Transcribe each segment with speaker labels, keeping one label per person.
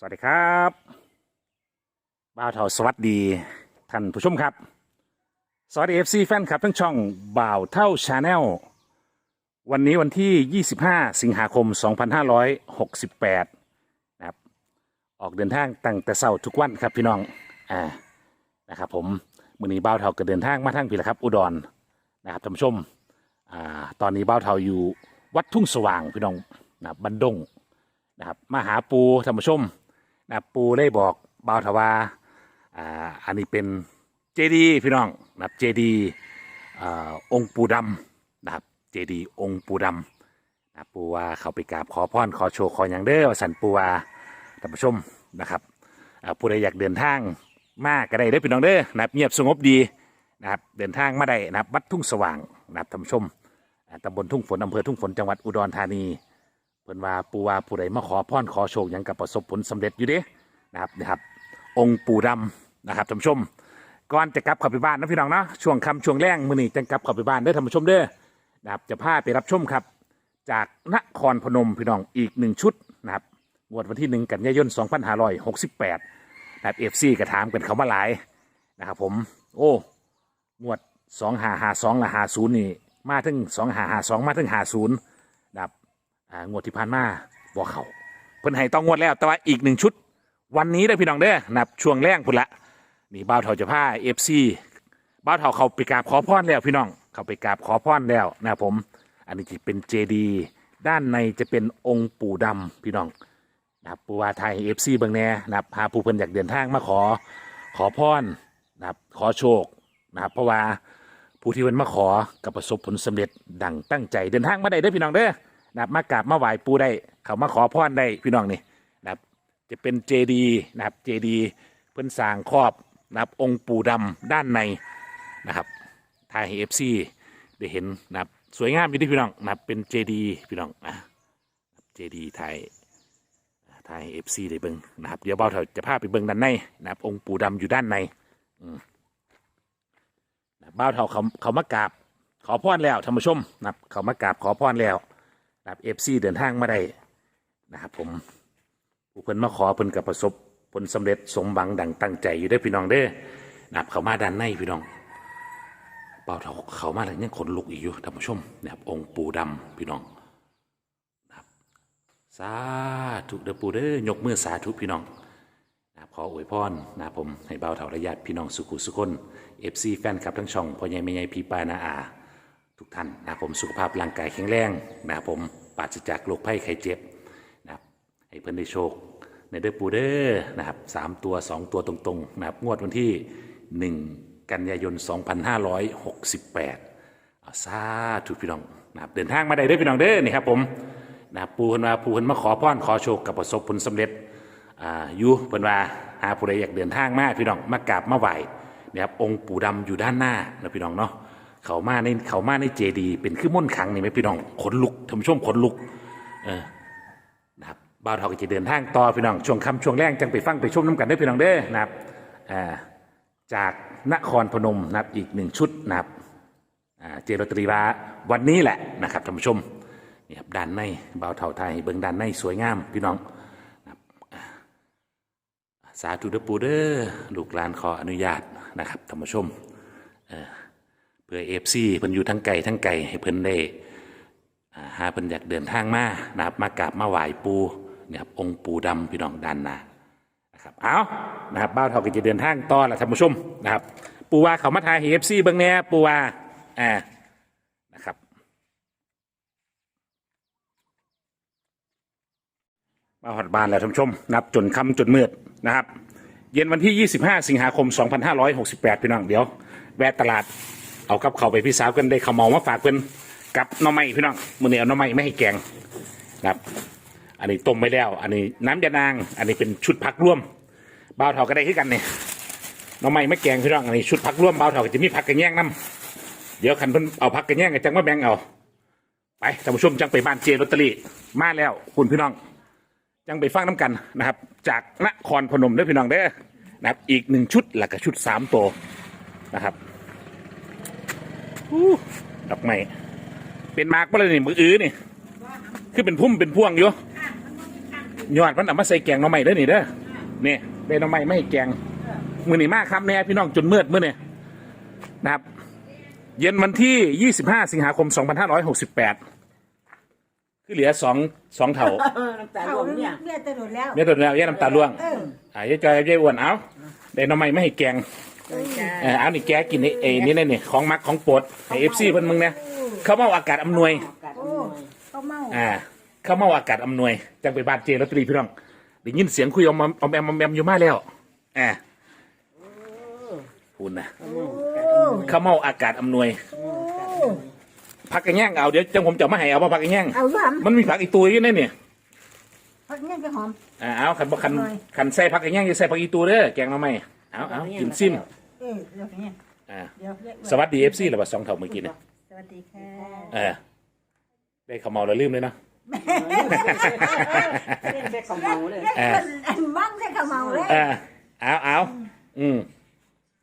Speaker 1: สวัสดีครับบ่าวเทาสวัสดีท่านผู้ชมครับ สวัสดีเอฟซีแฟนคลับทั้งช่องบ่าวเท่าชาแนลวันนี้วันที่ 25 สิงหาคม 2568 นะครับ ออกเดินทางตั้งแต่เช้าทุกวันครับพี่น้องอ่านะครับผมมือนี้บ่าวเทาก็เดินทางมาทั้งพี่ละครับ อุดรนะครับท่านผู้ชมอ่าตอนนี้บ่าวเทาอยู่วัดทุ่งสว่างพี่น้องนะบบันดงนะครับมาหาปูท่านผู้ชม นับปูได้บอกบ่าวทว่าอ่าอันนี้เป็นเจดีพี่น้องนะครับเจดีอ่าองค์ปูดำนะครับเจดีองค์ปูดำนับปูว่าเขาไปกราบขอพรขอโชว์ขออย่างเด้อสันปูว่าท่านผู้ชมนะครับอ่าผู้ใดอยากเดินทางมากก็ได้เด้อพี่น้องเด้อนะครับเงียบสงบดีนะครับเดินทางมาได้นะครับวัดทุ่งสว่างนะครับท่านผู้ชมอ่าตำบลทุ่งฝนอำเภอทุ่งฝนจังหวัดอุดรธานี เพิ่นว่าปูว่าผู้ใดมาขอพรขอโชคหยังกับประสบผลสำเร็จอยู่เด้นะครับนะครับ องค์ปู่ดำนะครับท่านผู้ชมก่อนจะกลับเข้าไปบ้านนะพี่น้องเนาะช่วงคำช่วงแรงมื้อนี้จังกลับเข้าไปบ้านเด้อท่านผู้ชมเด้อนะครับจะพาไปรับชมครับ จากนครพนมพี่น้องอีกหนึ่งชุดนะครับงวดวันที่หนึ่งกันยายน 2568นะครับเอฟซีก็ถามกันเขามาหลายนะครับผมโอ้งวด 2552ละ50นี่มาถึง 2552 มาถึง 50 อ่างวดที่ผ่านมาบ่เขาเพิ่นให้ต้องงวดแล้ว แต่ว่าอีกหนึ่งชุด วันนี้ได้พี่น้องเด้อนับช่วงแรงพุ่นละนี่บ้าวเถาจะผ้าเอฟซีบ้าวเถาเขาไปกราบขอพรแล้วพี่น้องเขาไปกราบขอพรแล้วนะครับผม อันนี้จะเป็นเจดีด้านในจะเป็นองค์ปู่ดำพี่น้องนะครับปูวาไทยเอฟซีเบิงแน่นะครับพาผู้เพิ่นอยากเดินทางมาขอขอพรนะครับขอโชคนะครับเพราะว่าผู้ที่เพิ่นมาขอกับประสบผลสำเร็จดังตั้งใจเดินทางมาได้เด้อพี่น้องเด้อ นะครับมากราบมาไหว้ปูได้ เขามาขอพรได้พี่น้องนี่นะครับจะเป็นเจดีนะครับเจดีเพิ่นสร้างครอบนะครับองค์ปู่ดำด้านในนะครับทายเอฟซีได้เห็นนะครับสวยงามอยู่ที่พี่น้องนะครับเป็นเจดีพี่น้องอะเจดีไทยไทยเอฟซีได้เบิ่งนะครับเดี๋ยวเบาเถอะจะพาไปเบิ่งด้านในนะครับองค์ปู่ดำอยู่ด้านในอืมนะครับเบ้าเถาเขาเขามากราบขอพรแล้วท่านผู้ชมนะครับเขามากราบขอพรแล้ว นะครับเอฟซีเดินทางมาได้นะครับผมผู้เพิ่นมาขอเพิ่นกับประสบผลสำเร็จสมหวังดังตั้งใจอยู่ได้พี่น้องเด้อนะครับเขามาด้านในพี่น้องเป่าเขาเขามาแล้วยังขนลุกอีกอยู่ท่านผู้ชมนะครับองค์ปู่ดำพี่น้องนะครับสาธุเด้อปูเด้อยกมือสาธุพี่น้องนะครับขออวยพรนะครับผมให้เบาเถาระยะพี่น้องสุขุสุคนเอฟซีแฟนคลับทั้งช่องพ่อใหญ่แม่ใหญ่พี่ปานาอา ทุกท่านนะผมสุขภาพร่างกายแข็งแรงนะผมปราศจากโรคภัยไข้เจ็บนะครับให้เพิ่อนได้โชคในเด้อปูเด้อนะครับสามตัวสองตัวตรงๆนะครับงวดวันที่หนึ่งกันยายน 2568เอาซาถูกพี่น้องนะครับเดินทางมาได้เด้อพี่น้องเด้อนี่ครับผมนะครับปูเพิ่นมาปูเพิ่นมาขอพรขอโชคกับประสบผลสำเร็จอ่าอยู่เพิ่นว่าหาผู้ใดอยากเดินทางมาพี่น้องมากราบมาไหว้นะครับองค์ปู่ดำอยู่ด้านหน้านะพี่น้องเนาะ เขามาในเขามาในเจดีเป็นคือม่อนขังนี่ไหมพี่น้องขนลุกท่านผู้ชมขนลุกเออนะครับบ่าวเฒ่าก็จะเดินทางต่อพี่น้องช่วงค่ำช่วงแรงจังไปฟังไปชมน้ำกันได้พี่น้องเด้อนะครับอ่าจากนครพนมนะครับอีกหนึ่งชุดนะครับอ่าเจรตรีวาวันนี้แหละนะครับท่านผู้ชมนี่ครับด้านในบ่าวเฒ่าไทยเบิ่งด้านในสวยงามพี่น้องนะครับสาธุเดปูเด้อลูกหลานขออนุญาตนะครับท่านผู้ชมเพื่อเอฟซีเพิ่นอยู่ทั้งไก่ทั้งไก่ให้เพิ่นได้หาเพิ่นอยากเดินทางมานะครับมากราบมาไหว้ปูนี่ครับองค์ปูดำพี่น้องด้านนานะครับเอานะครับบ้าวเท่าก็จะเดินทางต่อละท่านผู้ชมนะครับ ปูว่าเขามาทายเอฟซีเบิ่งแน่ปูว่าอ่านะครับมาหอดบ้านแล้วท่านผู้ชมนับจนค่ำจนมืดนะครับ เย็นวันที่ 25 สิงหาคม 2568 พี่น้องเดี๋ยว แวะตลาด เอากับเขาไปพี่สาวกันได้ข้าวเมามาฝากเพิ่นกับน่อไม้พี่น้องมื้อนี้เอาน่อไม้ไม่ให้แกงนะครับอันนี้ต้มไปแล้ว อันนี้น้ำยานาง อันนี้เป็นชุดผักร่วมบ่าวเถาก็ได้คือกันเนี่ยน่อไม้ไม่แกงพี่น้องอันนี้ชุดผักร่วมบ่าวเถาก็จะมีผักกระแยงน้ำเดี๋ยวคันเพิ่นเอาผักกระแยงกันจังว่าแบ่งเอา ไปท่านผู้ชมจังไปบ้านเจลอตเตอรี่มาแล้วคุณพี่น้อง จังไปฟังน้ำกันนะครับ จากนครพนมเด้อพี่น้องเด้อนะครับ อีกหนึ่งชุดแล้วก็ชุดสามตัวนะครับ ดอกไม้เป็นมากปะเลยนี่มืออื้อนี่คือเป็นพุ่มเป็นพวงอยู่
Speaker 2: ข้างมันต้องมีข้างอื่น
Speaker 1: ยอดมันเอามาใส่แกงหน่อไม้เด้อนี่เด้อนี่ได้หน่อไม้ไม่ให้แกงมือนี่มากครับแน่พี่น้องจนมืดมื้อนี่นะครับ เย็นวันที่ 25 สิงหาคม 2568 คือเหลือสองสองเท่า
Speaker 2: เออน้ำตาล
Speaker 3: เขา
Speaker 2: รวมเนี่ย
Speaker 3: เนี่ยตะโดดแล้ว
Speaker 1: เมียตัวแล้วแย่น้ำตาล่วง
Speaker 3: เออ
Speaker 1: อ่ายายจอยยายอ้วนเอาได้หน่อไม้ไม่ให้แกง
Speaker 2: จ้า
Speaker 1: เออเอานี่แกกินไอ้ไอ้นี่นี่นี่ของมักของโปรดให้เอฟซีเพิ่นมึงเนี่ยเขาเมาอากาศอำนวย
Speaker 2: กัด
Speaker 3: โอ้เขาเมา
Speaker 1: อ่า เขาเมาอากาศอำนวยจังไปบ้านเจลอตเตอรี่พี่น้องได้ยินเสียงคุยอมอมแอมอมแอมอยู่มาแล้วอ่าพูดนะ
Speaker 3: โอ้
Speaker 1: เขาเมาอากาศอำนวย
Speaker 3: โอ้
Speaker 1: พักกันแย่งเอาเดี๋ยวจังผมจะมาให้เอามาพักกันแย่ง
Speaker 3: เอาย้
Speaker 1: มันมีผักอีตัวอยู่ในนี่ำ
Speaker 3: พักเนี่ยจะหอม
Speaker 1: อ่าเอาคันบ่คัน
Speaker 3: หน่อย
Speaker 1: คันใส่ผักกันแย่งจะใส่ผักอีตัวเด้อแกงมาไหมเอาเอากินซิม
Speaker 3: เออเดี๋ยวนี้
Speaker 1: อ่า
Speaker 3: เดี๋ยวเรียก
Speaker 1: สวัสดีเอฟซีหรือว่าสองเท่าเมื่อกี้เนี่ย
Speaker 3: สวัสดีค่ะ
Speaker 1: เออได้เขาเมาแล้วลืมเลยเนาะ
Speaker 2: เล่นแค่ของเมาเลย
Speaker 3: เล่นคนอันมั่งใช่ขาวเมาเลย
Speaker 1: เออเอาเอาอืม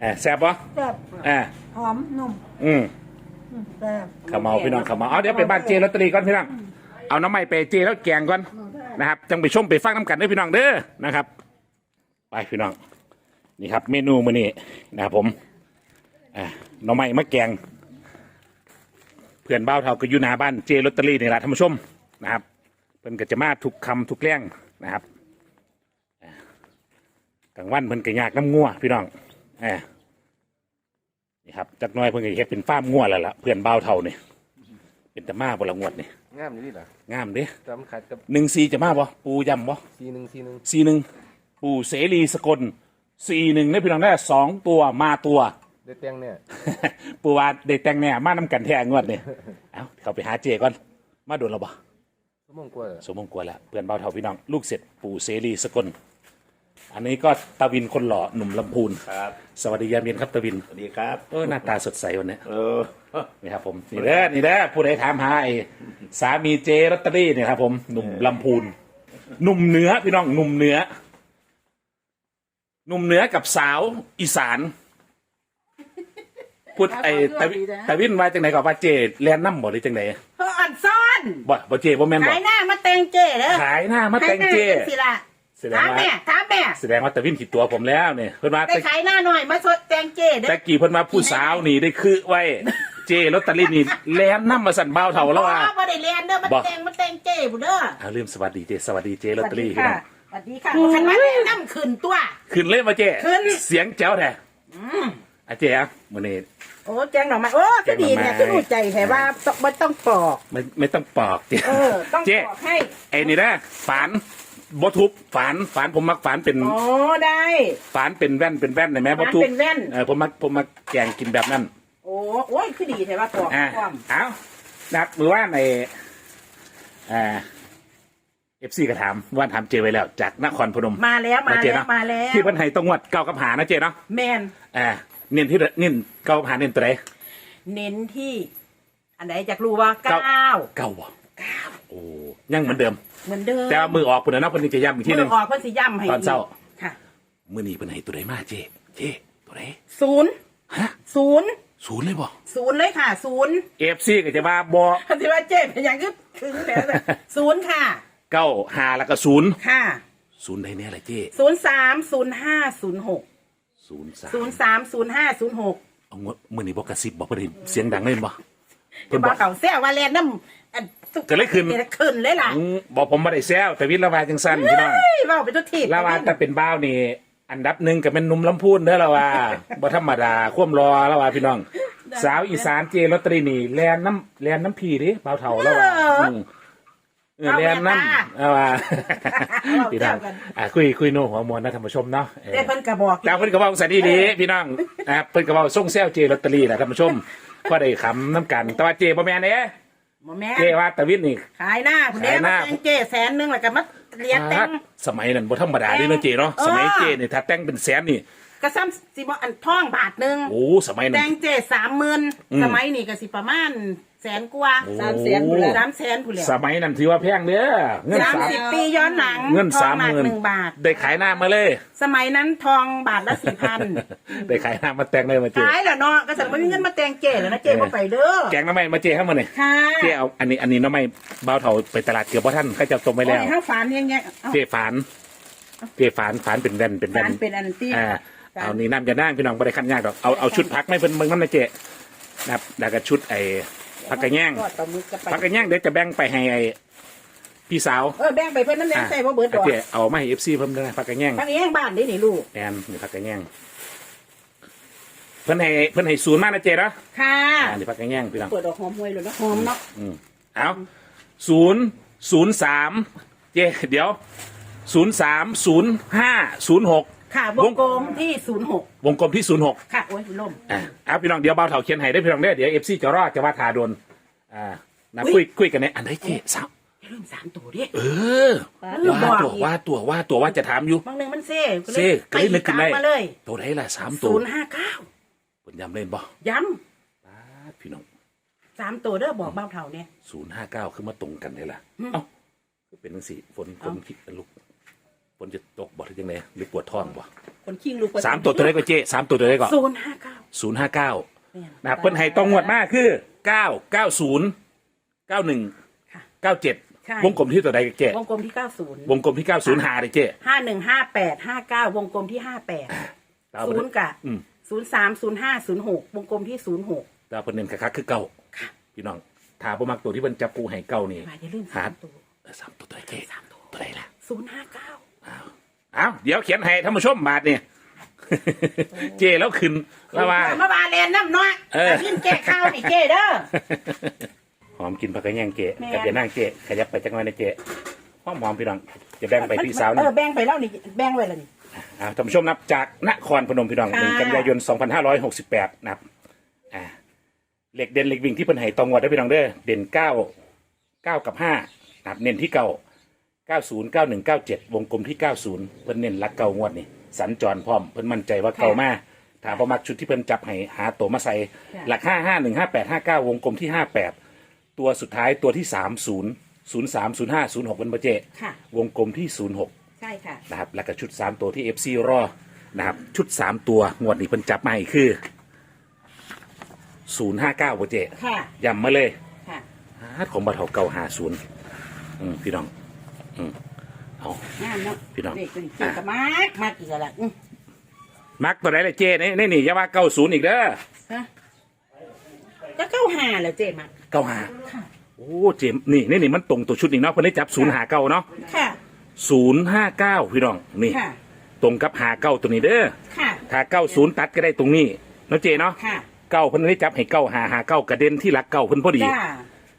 Speaker 1: เออแซ่บปะ
Speaker 3: แซ่บ
Speaker 1: เออ
Speaker 3: หอมนุ่ม
Speaker 1: อืม
Speaker 3: อืมแซ่บ
Speaker 1: เขาเมาพี่น้องเขาเมาเอาเดี๋ยวไปบ้านเจลอตเตอรี่ก่อนพี่น้องเอาน้ำใหม่ไปเจแล้วแกงก่อนนะครับจังไปชมไปฟังน้ำกันเด้อพี่น้องเด้อนะครับ ไปพี่น้อง นี่ครับ เมนูมื้อนี้นะครับผมอ่าน้ำใหม่มะแกง เพื่อนบ้าวเท่าก็อยู่หน้าบ้านเจลอตเตอรี่นี่แหละท่านผู้ชมนะครับเพิ่นก็จะมาทุกคำทุกแรงนะครับอ่ากลางวันเพิ่นก็ยากน้ำงัวพี่น้องอ่านี่ครับจักหน้อยเพิ่นก็เฮ็ดเป็นฟาร์มงัวแล้วล่ะเพื่อนบ้าวเท่านี่เป็นตะมาบ่ละงวดนี่
Speaker 4: งามอยู่นี่ล่ะ
Speaker 1: งามเด้
Speaker 4: จำขัดกับ
Speaker 1: หนึ่งซีจะมาบ่ปูยำบ่
Speaker 4: ซีหนึ่งซีหนึ่ง
Speaker 1: ซีหนึ่งปูเสรีสกล ซีหนึ่งได้พี่น้องได้สองตัวมาตัว
Speaker 4: ได้เตียงเนี่ย
Speaker 1: ปูว่าได้แต่งแน่มานำกันแท้งวดนี่เอาเข้าไปหาเจก่อน มาโดนเราบ่
Speaker 4: สมองกลัวเหรอ
Speaker 1: สมมงกวนแล้วเพื่อนเบาเท่าพี่น้อง ลูกเสร็จปู่เสรีสกล อันนี้ก็ตาวินคนหล่อหนุ่มลำพูน
Speaker 5: ครับ
Speaker 1: สวัสดียามเย็นครับตาวิน
Speaker 5: สวัสดีครับ
Speaker 1: เออหน้าตาสดใสวันนี้
Speaker 5: เออ
Speaker 1: นี่ครับผมนี่เด้อนี่เด้อผู้ใดถามหาไอ้สามีเจลอตเตอรี่เนี่ยครับผมหนุ่มลำพูนหนุ่มเหนือพี่น้องหนุ่มเหนือ หนุ่มเหนือกับสาวอีสาน พูดไอ้ตาวิตาวินว่าจังไหนกับว่าเจแลนน้ำบ่หรือจังไหน
Speaker 2: เพราะอ่อนซ่อน
Speaker 1: บ่บ่เจบ่แม่นบ่
Speaker 2: ขายหน้ามาแต่งเจ้เด้อ
Speaker 1: ขายหน้ามาแต่งเจ
Speaker 2: ขายหน้าสิล่ะ
Speaker 1: แสดง
Speaker 2: ถาม
Speaker 1: ว่า
Speaker 2: แม่ถามแม่
Speaker 1: แสดงว่าตะวินผิดตัวผมแล้วเนี่ยเพิ่นมา
Speaker 2: ได้
Speaker 1: ตะ
Speaker 2: ขายหน้าหน่อยมาสดแต่งเจ้เด้อ
Speaker 1: ตะกี้เพิ่นมาผู้สาวนี่ได้คือไว้เจลอตเตอรี่นี่แลนน้ำมาสั่นเบาเท่าแล้วว่า
Speaker 2: อ๋อบ่ได้เรียนเด้อมา
Speaker 1: บ่
Speaker 2: แต่งมาแต่งเจ้บุเด้อ
Speaker 1: เอาลืมสวัสดีเจสวัสดีเจลอตเตอรี่พี่น้อง
Speaker 2: สวัสดีค่ะคันว่าแนะนำขึ้นตัว
Speaker 1: ขึ้นเลยมาเจ
Speaker 2: ขึ้น
Speaker 1: เสียงแจ๋วแท้อะเจอะมื้อนี้
Speaker 2: โอ้แจงหน่อไม้โอ้ก็ดีเนี่ย
Speaker 1: แกงหน่อไม้
Speaker 2: ก็รู้ใจแต่ว่าต้องบ่ต้องปอก
Speaker 1: ไม่ไม่ต้องปอกเจ
Speaker 2: เออ ต้อง
Speaker 1: เจ
Speaker 2: ปอกให้
Speaker 1: ไอ้นี่นะฝานบ่ทุบฝานฝานผมมักฝานเป็น
Speaker 2: อ๋อได้
Speaker 1: ฝานเป็นแว่นเป็นแว่นได้ไหมบ่ทุบ
Speaker 2: ฝานเป็นแว่น
Speaker 1: เออผมมักผมมักแกงกินแบบนั้น
Speaker 2: โอ้โอ้ยคือดีแต่ว่าปอก
Speaker 1: อ่า
Speaker 2: ความ
Speaker 1: เอานับมือว่าในอ่า เอฟซีก็ถามว่าถามเจไว้แล้ว จากนครพนม
Speaker 2: มาแล้วมา
Speaker 1: เจ
Speaker 2: แล้ว
Speaker 1: เนาะ
Speaker 2: มาแล้ว
Speaker 1: ที่เพันไห้ต้องงวดเก้ากับหานะเจเนาะ
Speaker 2: แมน
Speaker 1: อ่าเน้นที่เน้นเก้ากับหาเน้นตัวไหน
Speaker 2: เน้นที่ อันไหนอยากรู้ว่า
Speaker 1: เก้า
Speaker 2: เก้า
Speaker 1: เก้าบ่โอ้ยังเหมือนเดิม
Speaker 2: เหมือนเดิม
Speaker 1: แต่ว่ามือออกปุ่นนะเพิ่นจะย้ำอีกทีหนึ
Speaker 2: เมื่
Speaker 1: ง
Speaker 2: อออกเพิ่นสิย่ำให้
Speaker 1: ตอนเช้า
Speaker 2: ค่ะ
Speaker 1: มือนี้เพิ่นให้ตัวไหนมาเจเจตัวไหน
Speaker 2: ศูนย์
Speaker 1: ฮะ
Speaker 2: ศูนย์
Speaker 1: ศูนย์เลยบ่
Speaker 2: ศูนย์เลยค่ะศูนย์
Speaker 1: เอฟซีก็จะมาบ่
Speaker 2: คันที่ว่าเจ๊เป็นอย่างก็ถึงแล้วนะศูนย์ค่ะ
Speaker 1: เก้าหาแล้วก็ศูนย์
Speaker 2: ค่ะ
Speaker 1: ศูนย์ได้แน่ละเจ
Speaker 2: ศูนย์สามศูนย์ห้าศูนย์หก
Speaker 1: ศูนย์สาม
Speaker 2: ศูนย์สามศูนย์ห้าศูนย์หก
Speaker 1: เอางวดมือนี้บ่กระซิบบ่เพิ่นได้เสียงดังเลยบ่
Speaker 2: จะ
Speaker 1: เพิ่น
Speaker 2: บบอ
Speaker 1: อกก
Speaker 2: เขาแซ่ว่าแลนน้ำอัน
Speaker 1: ก็เลยขึ้น
Speaker 2: ขึ้นเลยล่ะ
Speaker 1: อืมบอกผมไม่ได้แซวแต่วิทย์ละวาจังสั้นพี่น้อง
Speaker 2: เฮ้ยเว่าไปทุกที
Speaker 1: ละวาแต่เป็นบ้าวนี่ อันดับหนึ่งก็เป็นหนุ่มลำพูนเด้อละวา บ่ธรรมดา ควมรอละวาพี่น้อง สาวอีสานเจลอตเตอรี่นี่แลนน้ำแลนน้ำพีดิบ้าวเฒ่าละวาอืม เออแลนน้ำเอาว่าพี่น้องอะคุยคุยโน่หัวมวลนะท่านผู้ชมเนาะเออ
Speaker 2: แต่เพิ่นกระบอก
Speaker 1: แต่เพิ่นก็เว้าสันดีๆพี่น้องอะเพิ่นก็เว้าส่งแซวเจลอตเตอรี่แหละท่านผู้ชมก็ได้ขำน้ำกัน แต่ว่าเจบ่แม่นเด้
Speaker 2: หมอแม่
Speaker 1: เจว่าตะวิทย์นี่
Speaker 2: ขายหน้าคุณเด้
Speaker 1: ขายห
Speaker 2: มา
Speaker 1: น้า
Speaker 2: แต่งเจ๊แสนหนึงแล้วก็มาเรียนแต่ง
Speaker 1: สมัยนั้นบ่ธรรมดาเด้เนาะเจเนาะ
Speaker 2: เออ
Speaker 1: สมัยเจนี่ถ้าแต่งเป็นแสนนี่
Speaker 2: กระซ้ำสิบอันท่องบาทหนึ่ง
Speaker 1: โอ้สมัยนั้
Speaker 2: แต่
Speaker 1: น
Speaker 2: งเจ๊สามหมื่น
Speaker 1: อืม
Speaker 2: สมัยนี้ก็สิประมาณ แสนกว่า
Speaker 1: โอ้
Speaker 2: สามแสนผู้สามแสนผู้แล้ว
Speaker 1: สมัยนั้นถือว่าแพงเด้อเงิน
Speaker 2: สาม
Speaker 1: สาม
Speaker 2: สิบปีย้อนหลัง
Speaker 1: เงิน
Speaker 2: ทอ
Speaker 1: สาม
Speaker 2: หนั
Speaker 1: หมื่น
Speaker 2: หนึ่งบาท
Speaker 1: ได้ขายหน้ามาเลย
Speaker 2: สมัยนั้นทองบาทละสี่พัน
Speaker 1: ได้ขายหน้ามาแต่งเลยมาเจ
Speaker 2: ขายแล้วเนาะก็สั่งว่ามีเงินมาแต่งเจ๊แล้วนะเจ๊ก็ไปเด้อ
Speaker 1: แกงน้ำไม่มาเจให้มาเนี่ย
Speaker 2: ค่ะ
Speaker 1: เจเอาอันนี้อันนี้น้ำไม่เบาเถาไปตลาดเกือบพ่ท่านเขาจะต้มไปแล้ว
Speaker 2: โอ้ยข้าวฝานยังไงเอา
Speaker 1: เจฝานเจฝานฝานเป็นแว่นเป็นแว่
Speaker 2: ฝานนเป็นอันตี้
Speaker 1: อ่าเอานี่น้ำจะนั่งพี่น้องบริคันยากดอกเอาเอาชุดพักไม่เพิ่นเบิ่งน้ำนะเจนะครับแล้วก็ชุดไอ้ ผักกระแยง
Speaker 2: ทอดปลาหมึกกับไป
Speaker 1: ผักกระแยงเดี๋ยวจะแบ่งไปให้ไอ้พี่สาว
Speaker 2: เออแบ่งไปเพื่อนน้ำแดง
Speaker 1: อะ
Speaker 2: ใส่บ่เบิดดอก
Speaker 1: เจเอามาให้เอฟซีเพิ่มด้วยนะผักกระแยง
Speaker 2: ทางนี้ยังบ้านนี่นี่ลูก
Speaker 1: แอนนี่ผักกระแยงเพิ่นให้เพิ่นให้ศูนย์มากนะเจเนาะ
Speaker 2: ค่ะ
Speaker 1: อ่านี่ผักกระแยงพี่น้อง
Speaker 2: เปิดดอกหอมห่วยเลยเนาะหอมเนาะ
Speaker 1: อืมเอาศูนย์ศูนย์สามเจเดี๋ยวศูนย์สามศูนย์ห้าศูนย์หก
Speaker 2: ค่ะวงกลมที่ศูนย์หก
Speaker 1: วงกลมที่ศูนย์หก
Speaker 2: ค่ะโอ้ยล่ม
Speaker 1: อ่าเอาพี่น้องเดี๋ยวเบาเถาเขียนให้ได้พี่น้องเด้อเดี๋ยวเอฟซีจะรอดจะว่าทาโดนอ่านะคุยคุยกันเนี่ยอันไหนเจสาว
Speaker 2: อย่าลืมสามตัวดิ
Speaker 1: เออว่าตัวว่าตัวว่าตัวว่าจะถามอยู่
Speaker 2: บางหนึ่งมันเซ่
Speaker 1: เซ่ก็เลยนึกขึ้นได้
Speaker 2: ตามมาเลย
Speaker 1: ตัวไหนล่ะสามตัว
Speaker 2: ศูนย์ห้าเก้า
Speaker 1: ผลยำเล่นบ่
Speaker 2: ย้
Speaker 1: ป๊าดพี่น้องำ
Speaker 2: สามตัวเด้อบอกเบ้าเท่าเนี่ย
Speaker 1: ศูนย์ห้าเก้าคือมาตรงกันเลยล่ะ
Speaker 2: อืม
Speaker 1: เอ้าคือเป็นจังสี่ฝนฝน
Speaker 2: เอ้า
Speaker 1: คิดลุก ฝนจะตกบ่หรือยังไงหรือปวดท้องบ่
Speaker 2: คนคิงลูก
Speaker 1: สามตัวตัวไหนก็เจ๊สามตัวตัวไหนก็
Speaker 2: ศูนย์ห้าเก้า
Speaker 1: ศูนย์ห้าเก้านะครับเพิ่นให้ตรงงวดมากคือเก้าเก้าศูนย์เก้าหนึ่ง
Speaker 2: ค่ะ
Speaker 1: เก้าเจ็ด
Speaker 2: ใช่
Speaker 1: วงกลมที่ตัวใดก็เจ๊
Speaker 2: วงกลมที่เก้าศูนย์
Speaker 1: วงกลมที่เก้าศูนย์หาเลยเจ๊
Speaker 2: ห้าหนึ่งห้าแปดห้าเก้าวงกลมที่ห้าแปด
Speaker 1: ตาม
Speaker 2: ศู
Speaker 1: เพิ่
Speaker 2: น
Speaker 1: น
Speaker 2: ย์กะ
Speaker 1: อืม
Speaker 2: ศูนย์สามศูนย์ห้าศูนย์หกวงกลมที่ศูนย์หก
Speaker 1: ตามเพิ่นเน้นคักๆคือเก้าพี่น้องถ้าบ่มักตัวที่เพิ่นจับปูให้เก้านี่
Speaker 2: อย่าลืม
Speaker 1: หา
Speaker 2: สามตัว
Speaker 1: เออสามตัวตัวไหนเจ๊
Speaker 2: สามตัว
Speaker 1: ตัวไหนล่ะ
Speaker 2: ศูนย์ห้าเก้า
Speaker 1: เอาเดี๋ยวเขียนให้ท่านผู้ชมบาทเนี่ย เจแล้วขึ้นแล้วว่า
Speaker 2: มาบาเลนน้ำน้อย
Speaker 1: เออ
Speaker 2: ยินแก้ข้าวนี่เก้เด้อ
Speaker 1: หอมกินผักกระแยงเจ
Speaker 2: แม่น
Speaker 1: กับจะนั่งเจขยับไปจังหน่อยนะเจหอมหอมพี่น้องจะแบ่งไปพี่สาวนะ
Speaker 2: เออแบ่งไปแล้วนี่แบ่งไว้แล้วนี่
Speaker 1: อ่าท่านผู้ชมนับจากนครพนมพี่น้อง
Speaker 2: ค่ะ
Speaker 1: หนึ่งกันยายน 2568 นะครับอ่าเหล็กเด่นเหล็กวิ่งที่เพิ่นให้ตองวดได้อพี่น้องเด้อเด่นเก้าเก้ากับห้านะครับเน้นที่เก้า เก้าศูนย์เก้าหนึ่งเก้าเจ็ดวงกลมที่เก้าศูนย์เพิ่นเน้นรักเก่างวดนี่สัญจรพร้อมเพิ่นมั่นใจว่าเก่ามาถามประมักชุดที่เพิ่นจับให้หาตัวมาใส่หลักห้าห้าหนึ่งห้าแปดห้าเก้าวงกลมที่ห้าแปดตัวสุดท้ายตัวที่สามศูนย์ศูนย์สามศูนย์ห้าศูนย์หกเป็นประเจ
Speaker 2: ค่ะ
Speaker 1: วงกลมที่ศูนย์หก
Speaker 2: ใช่ค่ะ
Speaker 1: นะครับแล้วก็ชุด 3 ตัวที่ FC รอนะครับชุด 3 ตัวงวดนี้เพิ่นจับมาอีกคือ 059โปรเจ
Speaker 2: ค่ะ
Speaker 1: ย้ำมาเลย
Speaker 2: ค่ะ
Speaker 1: ฮาดของบัตรเก่าหาศูนย์อืมพี่น้อง อืมเอา
Speaker 2: งานเนาะ
Speaker 1: พี่น้อง
Speaker 2: เด็กตัวนี้เก่งกับมากมากอีกแล้วล่ะอืม
Speaker 1: มักตัวไหนเลยเจนี่นี่นี่อย่าว่าเก้าศูนย์อีกเด้อ
Speaker 2: ฮะก็เข้าหาแล้วเจ๊มาก
Speaker 1: เก้าหา
Speaker 2: ค่ะ
Speaker 1: โอ้เจมนี่นี่นี่มันตรงตัวชุดนี้เนาะเพิ่นได้จับศูนย์หาเก้าเนาะ
Speaker 2: ค่ะ
Speaker 1: ศูนย์ห้าเก้าพี่น้องนี่
Speaker 2: ค่ะ
Speaker 1: ตรงกับหาเก้าตัวนี้เด้อ
Speaker 2: ค่ะ
Speaker 1: ถ้าเก้าศูนย์ตัดก็ได้ตรงนี้เนาะเจเนาะ
Speaker 2: ค่ะ
Speaker 1: เก้าเพิ่นได้จับให้เก้าหาหาเก้ากระเด็นที่หลักเก้าเพิ่นพอดี
Speaker 2: จ้า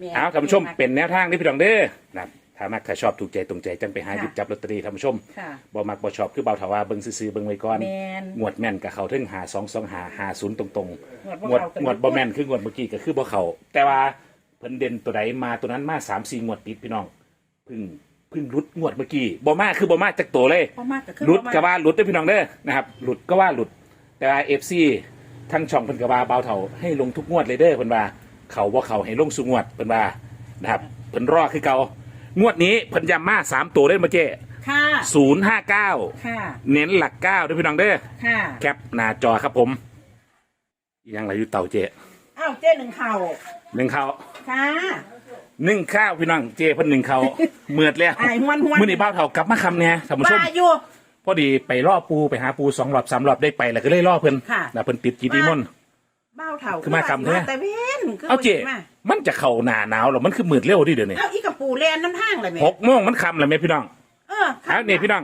Speaker 2: แม่
Speaker 1: เอาท่านผู้ชมเป็นแนวทางที่พี่น้องเด้อนะครับ ถ้ามักถ้าชอบถูกใจตรงใจจังไปหา
Speaker 2: ค่ะ
Speaker 1: หยิบจับลอตเตอรี่ท่านผู้ชม
Speaker 2: ค่ะ
Speaker 1: บ่มักบ่ชอบคือเบาถาวาเบิ่งซื่อๆเบิ่งไว้ก่อน
Speaker 2: แม่น
Speaker 1: งวดแม่นกับเขาถึงหา2 2หาหา0ตรงๆ
Speaker 2: งวดบ่
Speaker 1: งวด
Speaker 2: เข้ากัน
Speaker 1: งวดบ่แม่นคืองวดเมื่อกี้ก็คือบ่เข้าแต่ว่าเพิ่นเด่นตัวใดมาตัวนั้นมา3 4งวดติดพี่น้องเพึ่งเพึ่งรุดงวดเมื่อกี้บ่มาคือบ่มาจากตัวเลย
Speaker 2: พอมากก็คือ
Speaker 1: หลุด
Speaker 2: ประมาณ
Speaker 1: ก็ว่าหลุดเด้อพี่น้องเด้อนะครับหลุดก็ว่าหลุดแต่ว่า FC ทั้งช่องเพิ่นก็ว่าเบาเท่าให้ลงทุกงวดเลยเด้อเพิ่นว่าเขาบ่เขาให้ลงสุงวดเพิ่นว่านะครับเพิ่นรอคือเก่า งวดนี้เพิ่นย้ำมาสามตัวเด้อมาเจ้
Speaker 2: ค่ะ
Speaker 1: ศูนย์ห้าเก้า
Speaker 2: ค่ะ
Speaker 1: เน้นหลักเก้าเด้อพี่น้องเด้อ
Speaker 2: ค่ะ
Speaker 1: แคปหน้าจอครับผมอีกอยังไรอยู่เต่าเจ้
Speaker 2: อ้าวเจ๊หนึ่งเข่า
Speaker 1: หนึ่งข้าว
Speaker 2: ค่ะ
Speaker 1: หนึ่งข้าวพี่น้องเจ้เพิ่นหนึ่งข้าวเมือดแล้ว
Speaker 2: ไอ้ห้วนห้วน
Speaker 1: มื้อนี้เบ้าเท่ากลับมาคำเนี่ยท่านผู้ชม
Speaker 2: ว่าอยู่
Speaker 1: พอดีไปล่อปูไปหาปูสองรอบสามรอบได้ไปแล้วก็เลยล่อเพิ่น
Speaker 2: ค่ะ
Speaker 1: นะเพิ่นติดกิติมนต์
Speaker 2: เบ้าเถ่า
Speaker 1: คือมากรรมใช่ไหม
Speaker 2: แต่เว้นคือ
Speaker 1: เอาเจ้
Speaker 2: มา
Speaker 1: มันจะเข้าหน้าหนาวหรอมันคือมืดเร็วดิเดี๋ยวนี้
Speaker 2: เอาอีกระ ปูแลนน้ำทางเลยแม่
Speaker 1: หกโมงมันค่ำแล้วแม่พี่น้อง
Speaker 2: เออ
Speaker 1: เอานี่พี่น้อง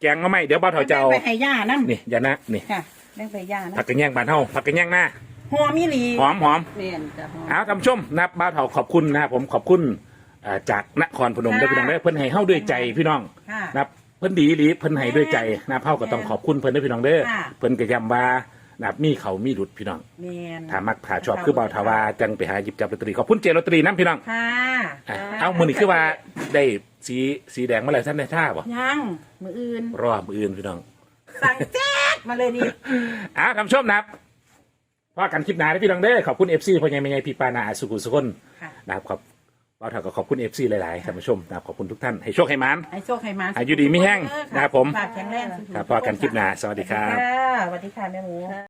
Speaker 1: แกงมาไหมเดี๋ยวเบ้าเท่าจะเอา
Speaker 2: ไปให้ย่าน้ำ
Speaker 1: นี่อย่านะนี่
Speaker 2: ค่ะแบ่งไปย่านะ
Speaker 1: ผักกระแยงบานเฮาผักกระแยงหน้า
Speaker 2: หอมมิลี
Speaker 1: หอมหอม
Speaker 2: แม่นจ้ะหอม
Speaker 1: เอาท่านผู้ชมนะครับบ้าวเถาขอบคุณนะครับผมขอบคุณเอ่อจากนครพนม
Speaker 2: ค่ะ
Speaker 1: ได้พี่น้องได้อเพิ่นให้เฮาด้วยใจพี่น้อง
Speaker 2: ค่ะ
Speaker 1: นะครับเพิ่นดีอีหลีเพิ่นให้ด้วยใจนะครับเฮาก็ต้องขอบคุณเพิ่นด้วยพี่น้องเด้อ
Speaker 2: ค่ะ
Speaker 1: เพิ่นก็ย้ำว่า นะครับมีเขามีหลุดพี่น้อง
Speaker 2: แม่น
Speaker 1: ถ้ามักถ้าชอบคือบ่าวทาวาจังไปหาหยิบจับลอตเตอรี่ขอบคุณเจลอตเตอรี่นํพี่น้อง
Speaker 2: ค่ะ
Speaker 1: อะเอามื้อนี้คือว่าได้สีสีแดงมาแล้วท่านได้ท่าบ่
Speaker 2: ยังมืออื่น
Speaker 1: รอมื้ออื่นพี่น้อง
Speaker 2: สั่งแจ๊ดมาเลยนี่
Speaker 1: เอาท่านผู้ชมนะครับพอกันคลิปหน้าได้อพี่น้องเด้อขอบคุณเอฟซีพ่อใหญ่แม่ใหญ่พี่ปานาอาสุกุสุคน
Speaker 2: ค่ะ
Speaker 1: นะครับขอบเราเท่ากับขอบคุณเอฟซีหลายๆท่านผู้ชมนะครับขอบคุณทุกท่านให้โชคให้มาน
Speaker 2: ให้โชคให้มา
Speaker 1: อายุดีไม่แห้งนะครับผม
Speaker 2: ฝากแข็งแรงสุขๆ
Speaker 1: ครับพอกันคลิปหน้าสวัสดีครับ
Speaker 2: ค่ะสวัสดีค่ะแม่หมู